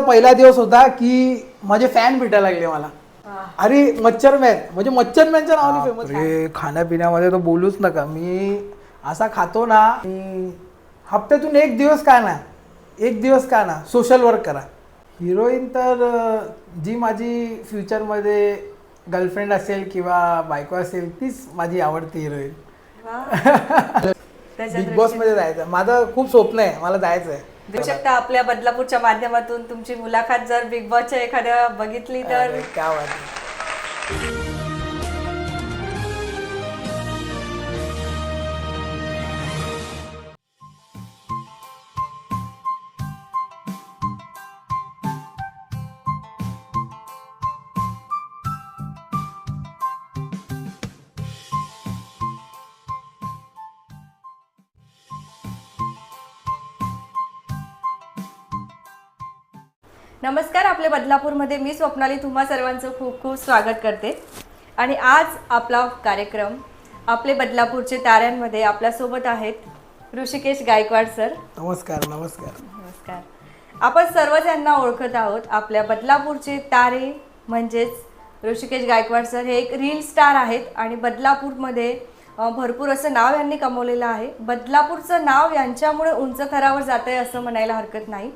पहिला दिवस होता की माझे फॅन भेटायला लागले मला. अरे मच्छरमॅन म्हणजे मच्छरमॅनच्या नावाने फेमस अरे खाण्यापिण्यामध्ये तर बोलूच नका. मी असा खातो ना हप्त्यातून एक दिवस का ना एक दिवस का ना सोशल वर्क करा. हिरोईन तर जी माझी फ्युचरमध्ये गर्लफ्रेंड असेल किंवा बायको असेल तीच माझी आवडती हिरोईन बिग बॉसमध्ये जायचं. माझं खूप स्वप्न आहे. मला जायचं आहे देऊ शकता आपल्या बदलापूरच्या माध्यमातून तुमची मुलाखत जर बिग बॉसच्या एखाद्या बघितली तर काय क्या नमस्कार आपल्या बदलापूरमध्ये मी स्वप्नाली तुम्हा सर्वांचं खूप खूप स्वागत करते. आणि आज आपला कार्यक्रम आपले बदलापूरचे ताऱ्यांमध्ये आपल्यासोबत आहेत ऋषिकेश गायकवाड सर. नमस्कार नमस्कार. नमस्कार. आपण सर्व त्यांना ओळखत आहोत. आपल्या बदलापूरचे तारे म्हणजेच ऋषिकेश गायकवाड सर हे एक रील स्टार आहेत आणि बदलापूरमध्ये भरपूर असं नाव यांनी कमवलेलं आहे. बदलापूरचं नाव यांच्यामुळे उंच थरावर जात आहे असं म्हणायला हरकत नाही.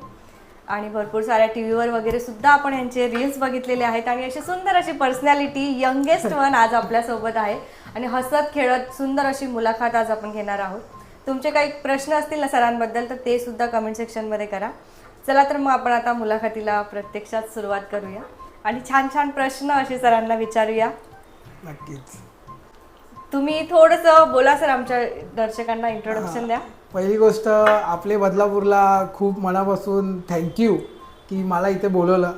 आणि भरपूर साऱ्या टी व्हीवर वगैरे सुद्धा आपण यांचे रील्स बघितलेले आहेत आणि अशी सुंदर अशी पर्सनॅलिटी यंगेस्ट वन आज आपल्यासोबत आहे. आणि हसत खेळत सुंदर अशी मुलाखत आज आपण घेणार आहोत. तुमचे काही प्रश्न असतील ना सरांबद्दल तर ते सुद्धा कमेंट सेक्शनमध्ये करा. चला तर मग आपण आता मुलाखतीला प्रत्यक्षात सुरुवात करूया. आणि छान छान प्रश्न असे सरांना विचारूया. नक्कीच. तुम्ही थोडंसं बोला सर आमच्या दर्शकांना इंट्रोडक्शन द्या. पहिली गोष्ट आपले बदलापूरला खूप मनापासून थँक्यू की मला इथे बोलवलं.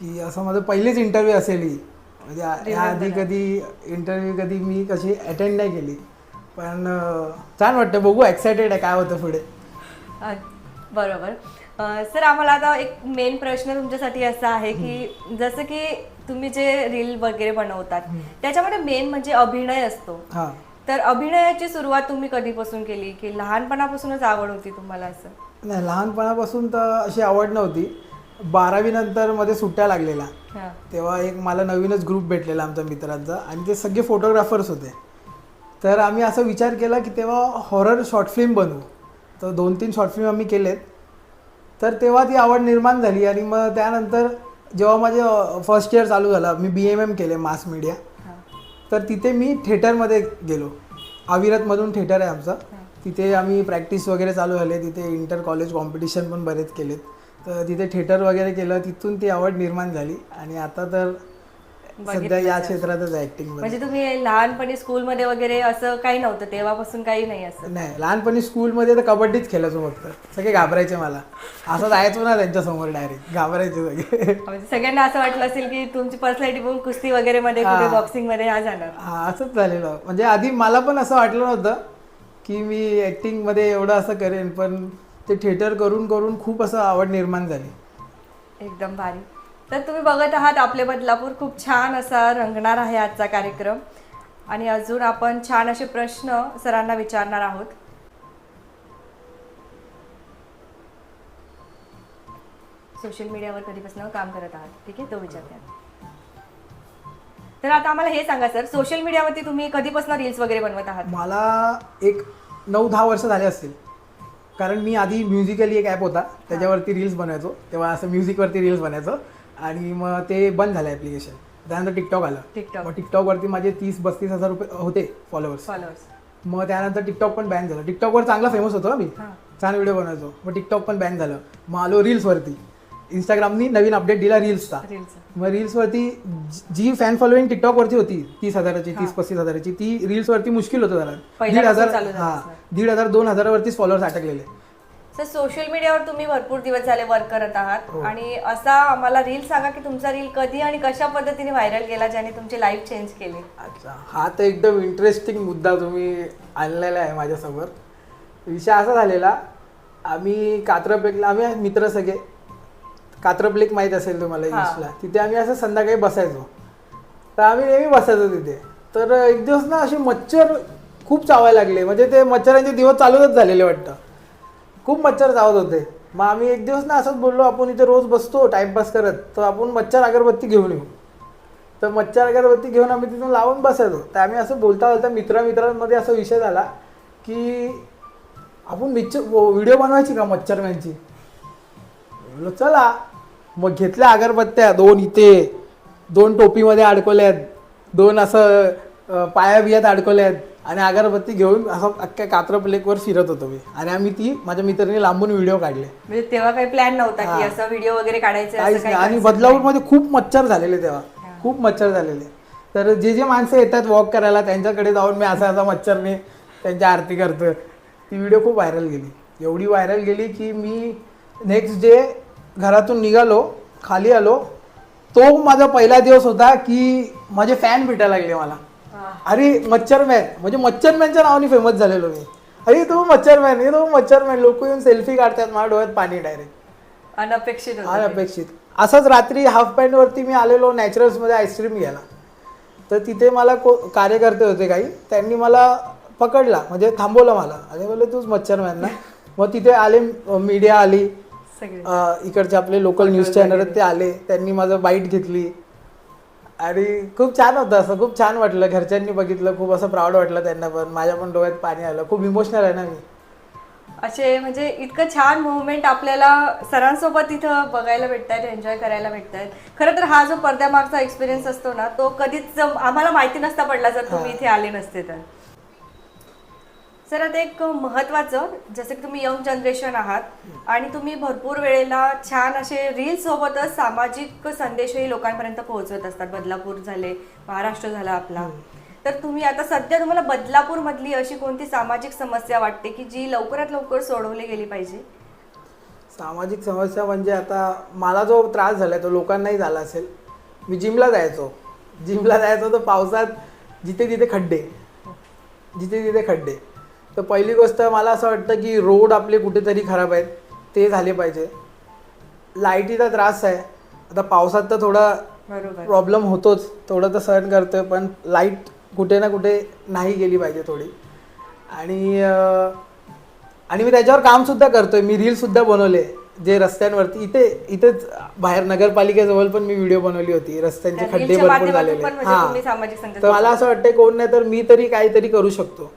की असं माझं पहिलीच इंटरव्ह्यू असेल ही. म्हणजे याआधी कधी इंटरव्ह्यू कधी मी कशी अटेंड नाही केली. पण छान वाटतं. बघू एक्सायटेड आहे काय होतं पुढे. बरोबर. सर आम्हाला आता एक मेन प्रश्न तुमच्यासाठी असा आहे की जसं की तुम्ही जे रील वगैरे बनवतात त्याच्यामध्ये मेन म्हणजे अभिनय असतो. हां. तर अभिनयाची सुरुवात तुम्ही कधीपासून केली? की लहानपणापासूनच आवड होती तुम्हाला असं? नाही लहानपणापासून तर अशी आवड नव्हती. बारावी नंतर मध्ये सुट्ट्या लागलेल्या. हां. तेव्हा एक मला नवीनच ग्रुप भेटलेला आमच्या मित्रांचा आणि ते सगळे फोटोग्राफर्स होते. तर आम्ही असा विचार केला की तेव्हा हॉरर शॉर्ट फिल्म बनवू. तर दोन तीन शॉर्ट फिल्म आम्ही केलेत. तर तेव्हा ती आवड निर्माण झाली आणि मग त्यानंतर जेव्हा माझे फर्स्ट इयर चालू झालं मी बी एम एम केले मास मीडिया तर तिथे मी थिएटरमध्ये गेलो. अविरतमधून थिएटर आहे आमचं. तिथे आम्ही प्रॅक्टिस वगैरे चालू झाले. तिथे इंटर कॉलेज कॉम्पिटिशन पण बरेच केलेत. तर तिथे थिएटर वगैरे केलं. तिथून ती आवड निर्माण झाली. आणि आता तर सध्या या क्षेत्रातच ॲक्टिंगमध्ये म्हणजे तुम्ही लहानपणी स्कूलमध्ये वगैरे असं काही नव्हतं तेव्हापासून काही नाही असं. नाही लहानपणी स्कूलमध्ये तर कबड्डीच खेळायचो फक्त. सगळे घाबरायचे मला. असं जायचो ना त्यांच्यासमोर डायरेक्ट घाबरायचे सगळे. म्हणजे सगळ्यांना असं वाटलं असेल की तुमची पर्सनॅलिटी बघून कुस्ती वगैरे मध्ये बॉक्सिंगमध्ये हा जाणार हा असंच झालेलं. म्हणजे आधी मला पण असं वाटलं नव्हतं की मी ॲक्टिंगमध्ये एवढं असं करेन पण ते थिएटर करून करून खूप असं आवड निर्माण झाली. एकदम भारी. तर तुम्ही बघत आहात आपले बदलापूर खूप छान असा रंगणार आहे आजचा कार्यक्रम. आणि अजून आपण छान असे प्रश्न सरांना विचारणार आहोत. सोशल मीडियावर कधीपासून काम करत आहात ठीक आहे? तो विचारते तर आता आम्हाला हे सांगा सर सोशल मीडियावरती तुम्ही कधीपासून रील्स वगैरे बनवत आहात? मला एक नऊ दहा वर्ष झाले असतील. कारण मी आधी म्युझिकली एक ॲप होता त्याच्यावरती रील्स बनवायचो. तेव्हा असं म्युझिकवरती रील्स बनायचो आणि मग ते बंद झालं ॲप्लिकेशन त्यानंतर टिकटॉक आलं. टिकटॉक मग टिकटॉकवरती माझे तीस पस्तीस हजार रुपये होते फॉलोअर्स फॉलोअर्स मग त्यानंतर टिकटॉक पण बॅन झालं. टिकटॉकवर चांगला फेमस होतो ना मी. हां. छान व्हिडिओ बनवायचो मग टिकटॉक पण बॅन झालं. मग आलो रील्सवरती इंस्टाग्रामनी नवीन अपडेट दिला रील्सचा रील्स मग रील्सवरती जी फॅन फॉलोईंग टिकटॉकवरती होती तीस हजाराची तीस पस्तीस हजाराची ती रील्सवरती मुश्किल होतं जरा. दीड हजार हा. दीड हजार दोन हजारावरतीच फॉलोअर्स अटकलेले. सर सोशल मीडियावर तुम्ही भरपूर दिवस झाले वर्क करत आहात. आणि असा आम्हाला रील सांगा की तुमचा रील कधी आणि कशा पद्धतीने व्हायरल केला ज्याने तुमची लाईफ चेंज केली? अच्छा. हा तर एकदम इंटरेस्टिंग मुद्दा तुम्ही आणलेला आहे माझ्यासमोर. विषय असा झालेला आम्ही कात्रपेकला आम्ही मित्र सगळे. कात्रपलेक माहीत असेल तुम्हाला हा. इंग्लिशला तिथे आम्ही असं संध्याकाळी बसायचो. तर आम्ही नेहमी बसायचो तिथे. तर एक दिवस ना असे मच्छर खूप चावायला लागले. म्हणजे ते मच्छरांचे दिवस चालूच झालेले वाटतं. खूप मच्छर चावत होते. मग आम्ही एक दिवस ना असंच बोललो आपण इथे रोज बसतो टाइमपास करत. तर आपण मच्छर अगरबत्ती घेऊन येऊ. तर मच्छर अगरबत्ती घेऊन आम्ही तिथून लावून बसायचो. तर आम्ही असं बोलता बोलता मित्रामित्रांमध्ये असा विषय झाला की आपण मिच्छ व्हिडिओ बनवायची का मच्छरम्यांची? म्हणलो चला. मग घेतल्या अगरबत्त्या दोन इथे दोन टोपीमध्ये अडकवल्यात दोन असं पाया बियात अडकवल्यात. आणि अगरबत्ती घेऊन असं अख्ख्या कात्र प्लेकवर फिरत होतो मी. आणि आम्ही ती माझ्या मित्रांनी लांबून व्हिडिओ काढले. म्हणजे तेव्हा काही प्लॅन नव्हता की. असं व्हिडिओ वगैरे काढायचं काहीच नाही. आणि concept बदलापूरमध्ये खूप मच्छर झालेले तेव्हा. खूप मच्छर झालेले. तर जे जे माणसं येतात वॉक करायला त्यांच्याकडे जाऊन मी असा असा मच्छरने त्यांची आरती करतो ती व्हिडिओ खूप व्हायरल गेली. एवढी व्हायरल गेली की मी नेक्स्ट डे घरातून निघालो खाली आलो. तो माझा पहिला दिवस होता की माझे फॅन भेटायला लागले मला. अरे मच्छरमॅन म्हणजे मच्छरमॅनच्या नावाने फेमस झालेलो मी. अरे तो मच्छरमॅन हे तो मच्छरमॅन लोक येऊन सेल्फी काढतात माझ्या डोळ्यात पाणी डायरेक्ट अनपेक्षित. अनपेक्षित. असंच रात्री हाफ पॅन्ट वरती मी आलेलो नॅचरल्समध्ये आईस्क्रीम घ्यायला. तर तिथे मला को कार्यकर्ते होते काही. त्यांनी मला पकडला म्हणजे थांबवलं मला. आणि बोलले तूच मच्छरमॅन ना. मग तिथे आले मीडिया आली. इकडचे आपले लोकल न्यूज चॅनल ते आले. त्यांनी माझं बाईट घेतली. आणि खूप छान होतं असं खूप छान वाटलं. घरच्यांनी बघितलं खूप असं प्राऊड वाटलं त्यांना पण. माझ्या पण डोळ्यात पाणी आलं. खूप इमोशनल आहे ना मी. असे म्हणजे इतकं छान मुवमेंट आपल्याला सरांसोबत इथं बघायला भेटतात एन्जॉय करायला भेटतात खरं तर हा जो पडद्यामागचा एक्सपिरियन्स असतो ना तो कधीच आम्हाला माहिती नसता पडला जर तुम्ही इथे आले नसते तर. सर आता एक महत्वाचं जसं की तुम्ही यंग जनरेशन आहात आणि तुम्ही भरपूर वेळेला छान असे रील सोबतच सामाजिक संदेशही लोकांपर्यंत पोहोचवत असतात. बदलापूर झाले महाराष्ट्र झाला आपला. तर तुम्ही आता सध्या तुम्हाला बदलापूर मधली अशी कोणती सामाजिक समस्या वाटते की जी लवकरात लवकर सोडवली गेली पाहिजे? सामाजिक समस्या म्हणजे आता मला जो त्रास झाला तो लोकांनाही झाला असेल. मी जिमला जायचो. जिमला जायचो तर पावसात जिथे तिथे खड्डे. जिथे तिथे खड्डे. तर पहिली गोष्ट मला असं वाटतं की रोड आपले कुठेतरी खराब आहेत. ते झाले पाहिजे. लाईटीचा त्रास आहे. आता पावसात तर थोडा प्रॉब्लेम होतोच. थोडं तर सहन करतोय पण लाइट कुठे ना कुठे नाही गेली पाहिजे थोडी. आणि आणि मी त्याच्यावर काम सुद्धा करतोय. मी रील सुद्धा बनवले जे रस्त्यांवरती. इथे इथेच बाहेर नगरपालिकेजवळ पण मी व्हिडिओ बनवली होती. रस्त्यांचे त्या खड्डे भरपूर झालेले. म्हणजे हा. तर मला असं वाटतंय कोण नाही तर मी तरी काहीतरी करू शकतो.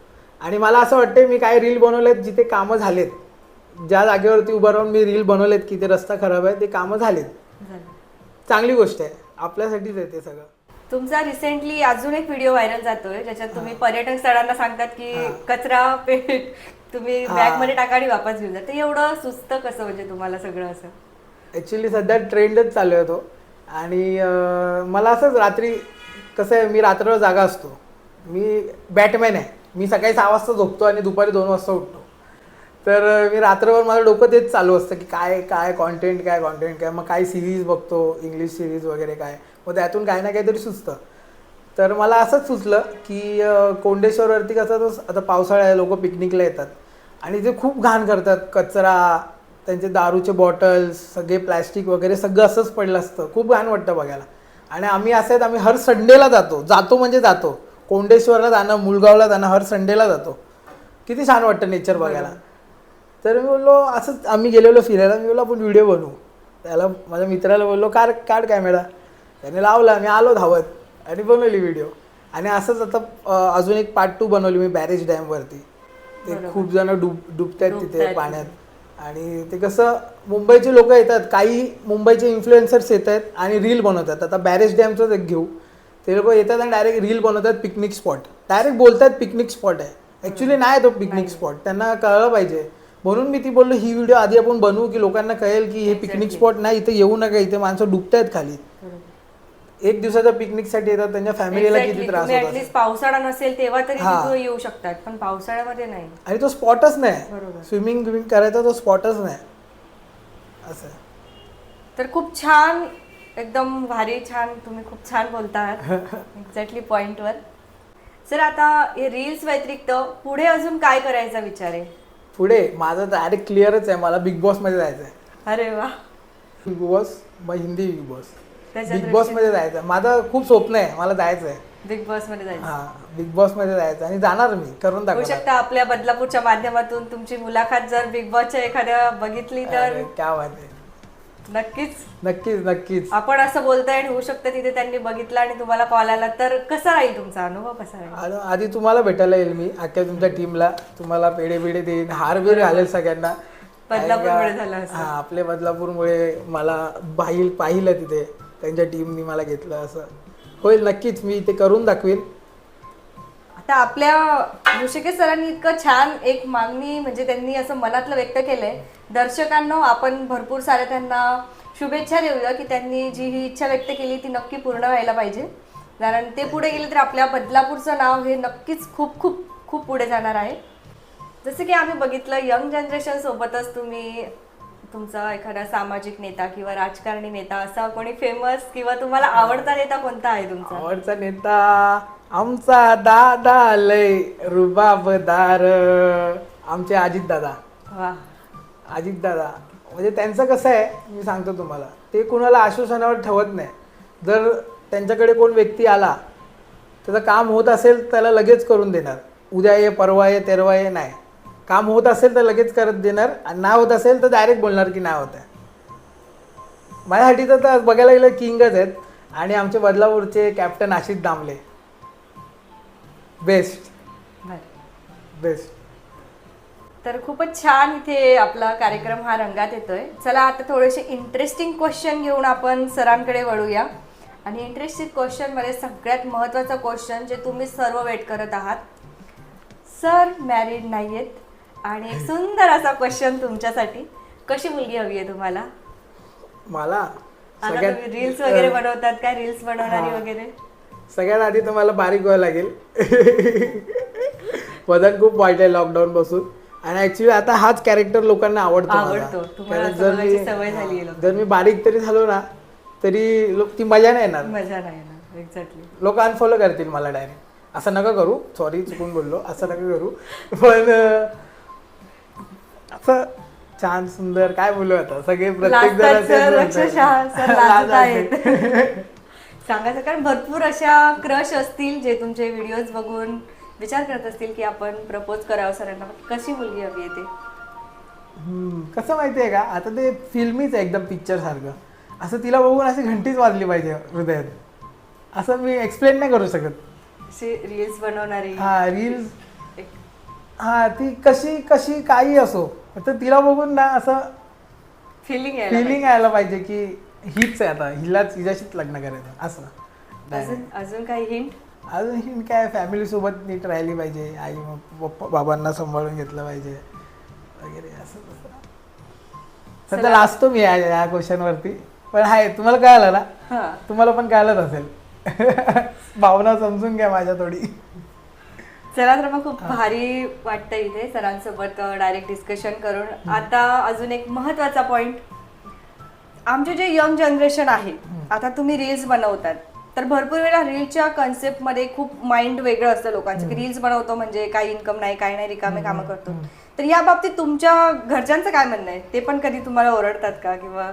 आणि मला असं वाटतंय मी काही रील बनवलेत जिथे कामं झालेत. ज्या जागेवरती उभं राहून मी रील बनवलेत की ते रस्ता खराब आहे ते कामं झालेत. झालं. चांगली गोष्ट आहे. आपल्यासाठीच आहे ते सगळं. तुमचा रिसेंटली अजून एक व्हिडिओ व्हायरल जातोय ज्याच्यात तुम्ही पर्यटन स्थळांना सांगतात की कचरा पेट तुम्ही हा. बॅगमध्ये टाका आणि वापस घेऊन जा. ते एवढं सुस्त कसं म्हणजे तुम्हाला सगळं असं? ॲक्च्युली सध्या ट्रेंडच चालू आहे तो. आणि मला असंच रात्री कसं आहे मी रात्र जागा असतो. मी बॅटमॅन आहे. मी सकाळी सहा वाजता झोपतो आणि दुपारी दोन वाजता उठतो. तर मी रात्रभर माझं डोकं तेच चालू असतं की काय काय कॉन्टेंट काय कॉन्टेंट काय? मग काय सिरीज बघतो इंग्लिश सिरीज वगैरे काय? मग त्यातून काही ना काहीतरी सुचतं. तर मला असंच सुचलं की कोंडेश्वरवरती कसं तो आता पावसाळा आहे लोक पिकनिकला येतात. आणि ते खूप घाण करतात. कचरा त्यांचे दारूचे बॉटल्स सगळे प्लॅस्टिक वगैरे सगळं असंच पडलं असतं. खूप घाण वाटतं बघायला. आणि आम्ही असं आहेत आम्ही हर संडेला जातो. जातो म्हणजे जातो. कोंडेश्वरला जाणं मुलगावला जाणं हर संडेला जातो. किती छान वाटतं नेचर बघायला. तर मी बोललो असंच आम्ही गेलेलो फिरायला. मी बोललो आपण व्हिडिओ बनवू. त्याला माझ्या मित्राला बोललो कार काढ कॅमेरा त्याने लावला मी आलो धावत आणि बनवली व्हिडिओ आणि असंच आता अजून एक पार्ट टू बनवली मी बॅरेज डॅमवरती ते. खूप जण डुब डुबतात तिथे पाण्यात. आणि ते कसं मुंबईचे लोक येतात काही मुंबईचे इन्फ्लुएन्सर्स येत आहेत आणि रील बनवतात. आता बॅरेज डॅमचंच एक घेऊ. ते लोक येतात आणि डायरेक्ट रील बनवतात पिकनिक स्पॉट डायरेक्ट बोलतात पिकनिक स्पॉट आहे. ॲक्च्युली नाही तो पिकनिक स्पॉट त्यांना कळलं पाहिजे. म्हणून मी ती बोललो ही व्हिडिओ आधी आपण बनवू की लोकांना कळेल की हे पिकनिक स्पॉट नाही इथे येऊ नका इथे माणसं डुबतायत खाली. एक दिवसाच्या पिकनिकसाठी येतात त्यांच्या फॅमिलीला. किती त्रास होतात ऍटलीस्ट पावसाळा नसेल तेव्हा तरी हा. येऊ शकतात पण पावसाळ्यामध्ये नाही. आणि तो स्पॉटच नाही. स्विमिंग करायचा तो स्पॉटच नाही. असं तर खूप छान एकदम भारी छान तुम्ही खूप छान बोलतात एक्झॅक्टली पॉइंटवर सर आता हे रील्स व्यतिरिक्त पुढे अजून काय करायचा विचार आहे? पुढे? माझं डायरेक्ट क्लिअरच आहे. मला बिग बॉसमध्ये जायचं आहे अरे वा. बिग बॉस मग हिंदी बिग बॉस बिग बॉसमध्ये जायचं आहे माझं खूप स्वप्न आहे. मला जायचं आहे बिग बॉसमध्ये जायचं. हा बिग बॉसमध्ये जायचं आणि जाणार मी. करून दाखवणार. शकता आपल्या बदलापूरच्या माध्यमातून तुमची मुलाखत जर बिग बॉसच्या एखाद्या बघितली तर. क्या आहे. नक्कीच. नक्कीच नक्कीच. आपण असं बोलताय आणि होऊ शकतं तिथे त्यांनी बघितलं आणि तुम्हाला कॉल आला तर कसा राहील तुमचा अनुभव कसा राहील? आणि आधी तुम्हाला भेटायला येईल मी अख्ख्या तुमच्या टीमला तुम्हाला पेढे बिडे देईन हार बीर घालेल सगळ्यांना. बदलापूरमुळे झालं असं. हा आपले बदलापूरमुळे मला पाहिल पाहिलं तिथे. त्यांच्या टीमनी मला घेतलं असं. होईल नक्कीच. मी ते करून दाखवीन. आता आपल्या ऋषिकेश सरांनी इतकं छान एक मागणी म्हणजे त्यांनी असं मनातलं व्यक्त केलंय. दर्शकांना आपण भरपूर साऱ्या त्यांना शुभेच्छा देऊया की त्यांनी जी ही इच्छा व्यक्त केली ती नक्की पूर्ण व्हायला पाहिजे. कारण ते पुढे गेले तर आपल्या बदलापूरचं नाव हे नक्कीच खूप खूप खूप पुढे जाणार आहे. जसं की आम्ही बघितलं यंग जनरेशन सोबतच तुम्ही तुमचा एखादा सामाजिक नेता किंवा राजकारणी नेता असा कोणी फेमस किंवा तुम्हाला आवडता नेता कोणता आहे तुमचा? आवडता नेता आमचा दादा लय रुबाबदार. आमचे अजित दादा. वा. अजित दादा. म्हणजे त्यांचं कसं आहे मी सांगतो तुम्हाला. ते कुणाला आश्वासनावर ठेवत नाही. जर त्यांच्याकडे कोण व्यक्ती आला त्याचं काम होत असेल त्याला लगेच करून देणार. उद्या ये परवा ये तेरवा ये नाही. काम होत असेल तर लगेच करत देणार. आणि नाही होत असेल तर डायरेक्ट बोलणार की नाही होत आहे. माझ्यासाठी तर बघायला गेलं किंगच आहेत. आणि आमचे बदलापूरचे कॅप्टन आशिष दामले. बेस्ट बरं. बेस्ट तर खूपच छान इथे आपला कार्यक्रम हा रंगात येतोय. चला आता थोडेसे इंटरेस्टिंग क्वेश्चन घेऊन आपण सरांकडे वळूया. आणि इंटरेस्टिंग क्वेश्चनमध्ये सगळ्यात महत्त्वाचा क्वेश्चन जे तुम्ही सर्व वेट करत आहात सर मॅरिड नाहीयेत. आणि एक सुंदर असा क्वेश्चन तुमच्यासाठी. कशी मुलगी हवी आहे तुम्हाला? मला आता तुम्ही रील्स वगैरे बनवतात काय रील्स बनवणारी. वगैरे? सगळ्यात आधी तर मला बारीक व्हायला लागेल. वजन खूप वाढलंय लॉकडाऊन पासून. आणि ऍक्च्युली आता हाच कॅरेक्टर लोकांना आवडतो मला. तुम्हाला कारण जर मी- सवय झाली आहे जर मी बारीक तरी झालो ना तरी लोक ती मजा नाही येणार. मजा नाही ना एक्झॅक्टली लोक अनफॉलो करतील मला डायरेक्ट असं नका करू. सॉरी चुकून बोललो. असं नका करू. पण अं, असं छान सुंदर काय बोलू आता? सगळे प्रत्येक जण लाजतात. अक्षरशः लाजत. आहेत. सांगायचं कारण भरपूर अशा क्रश असतील जे तुमचे व्हिडिओज बघून विचार करत असतील की आपण प्रपोज करावं सरांना. कशी मुलगी हवी आहे ते? हम्म, कसं माहितीये का? आता ते फिल्मीच आहे एकदम पिक्चर सारखं. असं तिला बघून अशी घंटीच वाजली पाहिजे हृदयात. असं मी एक्सप्लेन नाही करू शकत. अशी रील्स बनवणारी. हा रील्स एक हा ती कशी कशी काही असो. तर तिला बघून ना असं फिलिंग आहे फिलिंग यायला पाहिजे की हीच आहे आता. हिलाच हिच्याशीच लग्न करायचं. असं. अजून अजून काही हिंट अजून ही काय? फॅमिली सोबत नीट राहिली पाहिजे. आई पप्पा बाबांना सांभाळून घेतलं पाहिजे. वगैरे असं तसं. सध्या लाजतो मी या या क्वेश्चन वरती. पण आहे तुम्हाला कळालं ना? हा. तुम्हाला पण कळलंच असेल. भावना समजून घ्या माझ्या थोडी. चला तर मग खूप भारी वाटतं इथे सरांसोबत डायरेक्ट डिस्कशन करून. आता अजून एक महत्त्वाचा पॉइंट आमचे जे यंग जनरेशन आहे आता तुम्ही रील्स बनवतात तर भरपूर वेळा रील्सच्या कन्सेप्टमध्ये खूप माइंड वेगळं असतं लोकांचं की रील्स बनवतो म्हणजे काही इन्कम नाही काही नाही रिकामे कामं करतो. तर या बाबतीत तुमच्या घरच्यांचं काय म्हणणं आहे? ते पण कधी तुम्हाला ओरडतात का? किंवा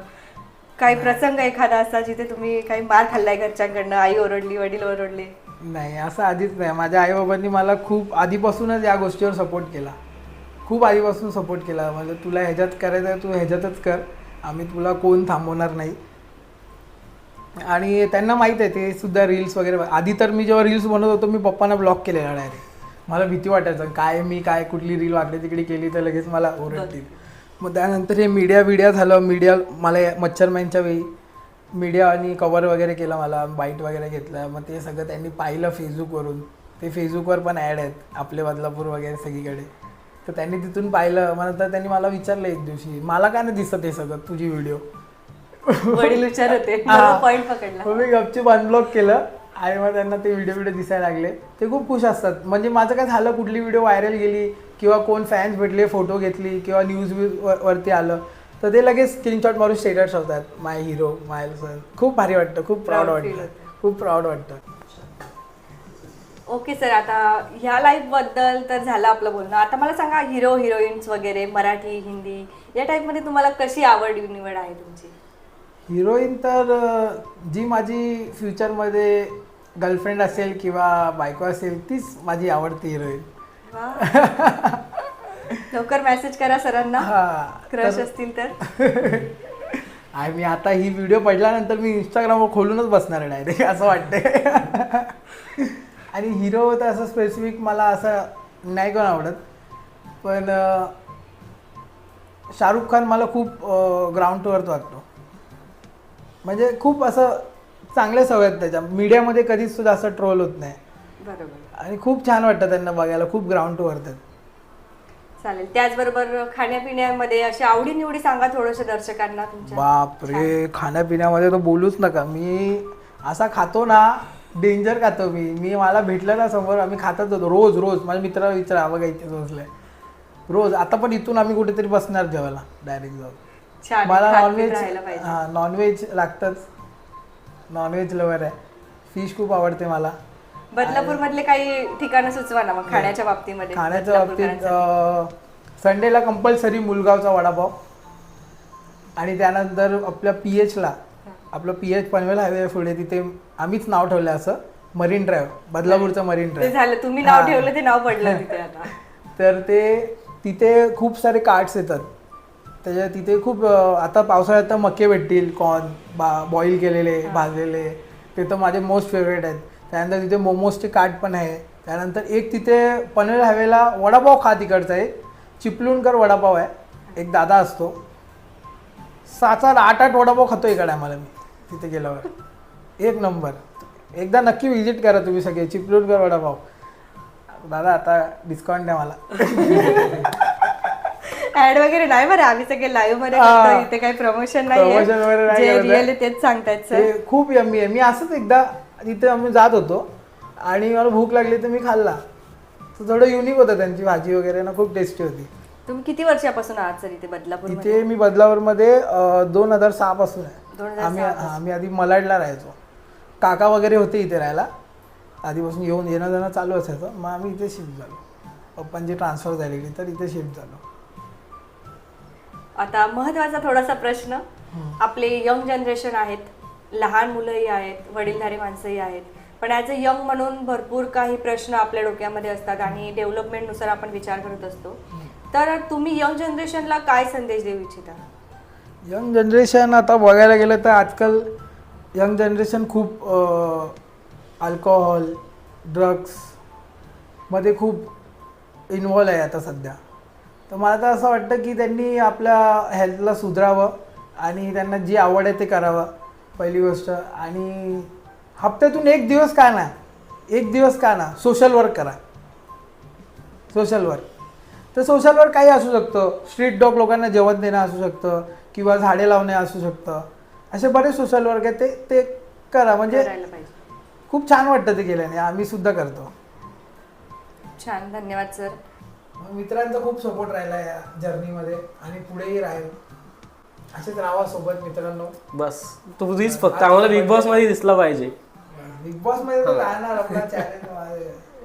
काही प्रसंग एखादा असा जिथे तुम्ही काही मार खाल्लाय घरच्यांकडनं आई ओरडली वडील ओरडले? नाही असं आधीच नाही. माझ्या आईबाबांनी मला खूप आधीपासूनच या गोष्टीवर सपोर्ट केला. खूप आधीपासून सपोर्ट केला. म्हणजे तुला ह्याच्यात करायचं तू ह्याच्यातच कर. आम्ही तुला कोण थांबवणार नाही. आणि त्यांना माहीत आहे ते सुद्धा रील्स वगैरे आधी तर मी जेव्हा रील्स बनवत होतो मी पप्पांना ब्लॉक केलेला डायरेक्ट मला भीती वाटायचं काय मी काय कुठली रील वाकडी तिकडे केली तर लगेच मला ओरडतील. मग त्यानंतर हे मीडिया विडिया झालं. मीडिया मला या मच्छरमॅनच्या वेळी मीडिया आणि कवर वगैरे केलं मला बाईट वगैरे घेतलं. मग ते सगळं त्यांनी पाहिलं फेसबुकवरून ते फेसबुकवर पण ॲड आहेत आपले बदलापूर वगैरे सगळीकडे. तर त्यांनी तिथून पाहिलं. मग नंतर त्यांनी मला विचारलं एक दिवशी मला काय नाही दिसत हे सगळं तुझी व्हिडिओ वडील पकडला. मग मी गपचूप अनब्लॉक केलं आणि मग त्यांना ते व्हिडिओ व्हिडिओ दिसायला लागले. ते खूप खुश असतात. म्हणजे माझं काय झालं कुठली व्हिडिओ व्हायरल गेली किंवा कोण फॅन्स भेटले फोटो घेतली किंवा न्यूज वरती आलं तर ते लगेच स्क्रीनशॉट मारून स्टेटस ठेवतात माय हिरो माय सन खूप भारी वाटतं. खूप प्राऊड वाटतं. खूप प्राऊड वाटतं. ओके सर आता ह्या लाईफबद्दल तर झालं आपलं बोलणं. आता मला सांगा हिरो हिरोईन्स वगैरे मराठी हिंदी या टाईपमध्ये तुम्हाला कशी आवड निवड आहे तुमची? हिरोईन तर जी माझी फ्युचरमध्ये गर्लफ्रेंड असेल किंवा बायको असेल तीच माझी आवडती हिरोईन. लवकर मेसेज करा सरांना. क्रश असतील तर. आणि मी आता ही व्हिडिओ पडल्यानंतर मी इंस्टाग्रामवर खोलूनच बसणार आहे डायरेक्ट असं वाटतंय. आणि हिरो तर असं स्पेसिफिक मला असं नाही कोण आवडत. पण शाहरुख खान मला खूप ग्राउंड टूवरच वाटतो. म्हणजे खूप असं चांगल्या सवय आहेत त्याच्या. मीडियामध्ये कधीच सुद्धा असं ट्रोल होत नाही. बरोबर. आणि खूप छान वाटतं त्यांना बघायला. खूप ग्राउंड टू आहेत चालेल. त्याचबरोबर खाण्यापिण्यामध्ये अशी आवडी निवडी सांगा थोडंसं दर्शकांना तुमच्या. बाप रे खाण्यापिण्यामध्ये तर बोलूच नका. मी असा खातो ना डेंजर खातो मी? मी मला भेटलं ना समोर आम्ही खातच होतो. रोज रोज. माझ्या मित्राला विचारा बघा इथे बसलाय रोज. आता पण इथून आम्ही कुठेतरी बसणार जेवायला डायरेक्ट जाऊन. मला नॉनव्हेज हां नॉनव्हेज लागतंच. नॉनव्हेज लवर आहे. फिश खूप आवडते मला. बदलापूर मधले काही ठिकाणं सुचवा ना मग खाण्याच्या बाबतीमध्ये खाण्याच्या बाबतीत. संडेला कंपल्सरी मुलगावचा वडापाव. आणि त्यानंतर आपल्या पी एचला आपलं पी एच पनवेल हायवे पुढे तिथे आम्हीच नाव ठेवलं असं. मरीन ड्राईव्ह बदलापूरचं मरीन ड्राईव्ह. झालं तुम्ही नाव. ठेवलं ते नाव पडलं तिथे आता. तर ते तिथे खूप सारे कार्ड्स येतात. त्याच्या तिथे खूप आता पावसाळ्यात तर मके भेटतील कॉर्न बा बॉईल केलेले भाजलेले. ते तर माझे मोस्ट फेवरेट आहेत. त्यानंतर तिथे मोमोजचे कार्ट पण आहे. त्यानंतर एक तिथे पनवेल हायवेला वडापाव खा तिकडचा एक. चिपलूणकर वडापाव आहे. एक दादा असतो. सात सात आठ आठ वडापाव खातो एका टायमाला मी. तिथे गेल्यावर. एक नंबर. एकदा नक्की व्हिजिट करा तुम्ही सगळे. चिपलूणकर वडापाव? दादा आता डिस्काउंट द्या मला. ऍड वगैरे नाही बरं. आम्ही सगळे लाईव्हमध्ये. करतो इथे काही प्रमोशन Promotion वगैरे नाही नाही जे करत आहे. रिअल आहे तेच सांगतायत सर ते खूप यम्मी आहे. मी असंच एकदा तिथे आम्ही जात होतो आणि मला भूक लागली तर मी खाल्ला. तर थोडं युनिक होतं त्यांची भाजी वगैरे ना खूप टेस्टी होती. तुम्ही किती वर्षापासून आहात सर इथे बदलापूर इथे मी बदलावरमध्ये दोन हजार सहा पासून दोन आहे. आम्ही आम्ही आधी मलाडला राहायचो. काका वगैरे होते इथे राहायला. आधीपासून येऊन येणं जाणं चालू असायचं. मग आम्ही इथे शिफ्ट झालो. पप्पांची ट्रान्सफर झालेली तर इथे शिफ्ट झालो. आता महत्त्वाचा थोडासा प्रश्न. आपले यंग जनरेशन आहेत. लहान मुलंही आहेत. वडीलधारी माणसंही आहेत. पण ॲज अ यंग म्हणून भरपूर काही प्रश्न आपल्या डोक्यामध्ये असतात आणि डेव्हलपमेंटनुसार आपण विचार करत असतो. तर तुम्ही यंग जनरेशनला काय संदेश देऊ इच्छिता? यंग जनरेशन आता बघायला गेलं तर आजकाल यंग जनरेशन खूप अल्कोहोल ड्रग्समध्ये खूप इन्वॉल्व आहे आता सध्या. तर मला तर असं वाटतं की त्यांनी आपल्या हेल्थला सुधारावं आणि त्यांना जी आवड आहे ते करावं पहिली गोष्ट. आणि हप्त्यातून एक दिवस का ना एक दिवस का ना सोशल वर्क करा. Social work. तर सोशल वर्क काही असू शकतं. स्ट्रीट डॉग लोकांना जेवण देणं असू शकतं. किंवा झाडे लावणे असू शकतं. असे बरेच सोशल वर्क आहे ते ते करा. म्हणजे करायला पाहिजे. खूप छान वाटतं ते केल्याने. आम्ही सुद्धा करतो. छान. धन्यवाद सर मित्रांचा खूप सपोर्ट राहिला या जर्नीमध्ये आणि पुढेही राहील. असेच राहा सोबत मित्रांनो. बस. तू तीच फक्त आम्हाला बिग बॉसमध्ये दिसला पाहिजे. बिग बॉसमध्ये तर राहणार आपला चॅलेंज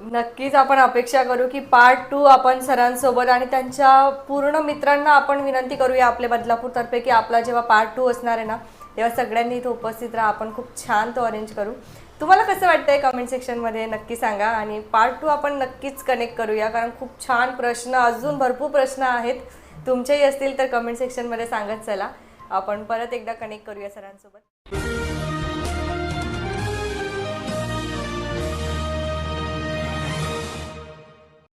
नक्कीच आपण अपेक्षा करू की पार्ट टू आपण सरांसोबत आणि त्यांच्या पूर्ण मित्रांना आपण विनंती करूया आपल्या बदलापूरतर्फे की आपला जेव्हा पार्ट टू असणार आहे ना तेव्हा सगळ्यांनी इथं उपस्थित राहा. आपण खूप छान तो अरेंज करू. तुम्हाला कसं वाटतंय कमेंट सेक्शनमध्ये नक्की सांगा. आणि पार्ट टू आपण नक्कीच कनेक्ट करूया कारण खूप छान प्रश्न अजून भरपूर प्रश्न आहेत. तुमचेही असतील तर कमेंट सेक्शनमध्ये सांगत चला. आपण परत एकदा कनेक्ट करूया सरांसोबत.